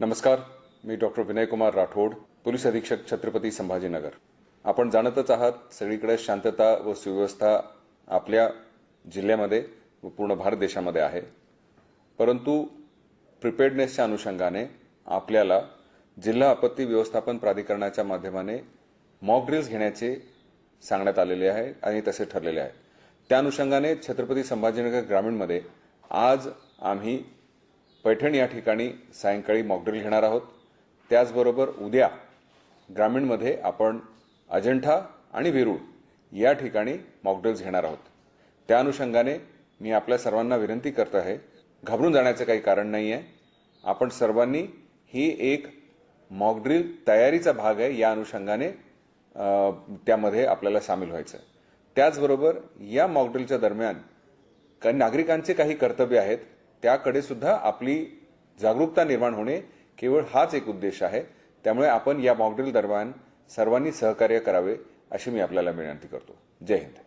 नमस्कार मी doctor Vinaykumar Rathod police अधीक्षक छत्रपती संभाजीनगर. आपण जाणतच आहात सगळीकडे शांतता व सुव्यवस्था आपल्या जिल्ह्यामध्ये व पूर्ण भारत देशामध्ये आहे. परंतु प्रिपेडनेसच्या अनुषंगाने आपल्याला जिल्हा आपत्ती व्यवस्थापन प्राधिकरणाच्या माध्यमाने मॉक ड्रिल्स घेण्याचे सांगण्यात आलेले आहे आणि तसे ठरलेले आहे. त्या अनुषंगाने छत्रपती संभाजीनगर ग्रामीणमध्ये आज आम्ही पैठण या ठिकाणी सायंकाळी मॉकड्रिल घेणार आहोत. त्याचबरोबर उद्या ग्रामीणमध्ये आपण अजंठा आणि वेरूळ या ठिकाणी मॉकड्रिल्स घेणार आहोत. त्या अनुषंगाने मी आपल्या सर्वांना विनंती करत आहे घाबरून जाण्याचं काही कारण नाही आहे आपण सर्वांनी ही एक मॉकड्रिल तयारीचा भाग आहे या अनुषंगाने त्यामध्ये आपल्याला सामील व्हायचं. आहे त्याचबरोबर या मॉकड्रिलच्या दरम्यान काही नागरिकांचे काही कर्तव्य आहेत त्याकडे सुद्धा आपली जागरूकता निर्माण होणे केवळ हाच एक उद्देश आहे. त्यामुळे आपण या मॉकड्रिल दरम्यान सर्वांनी सहकार्य करावे अशी मी आपल्याला विनंती करतो. जय हिंद.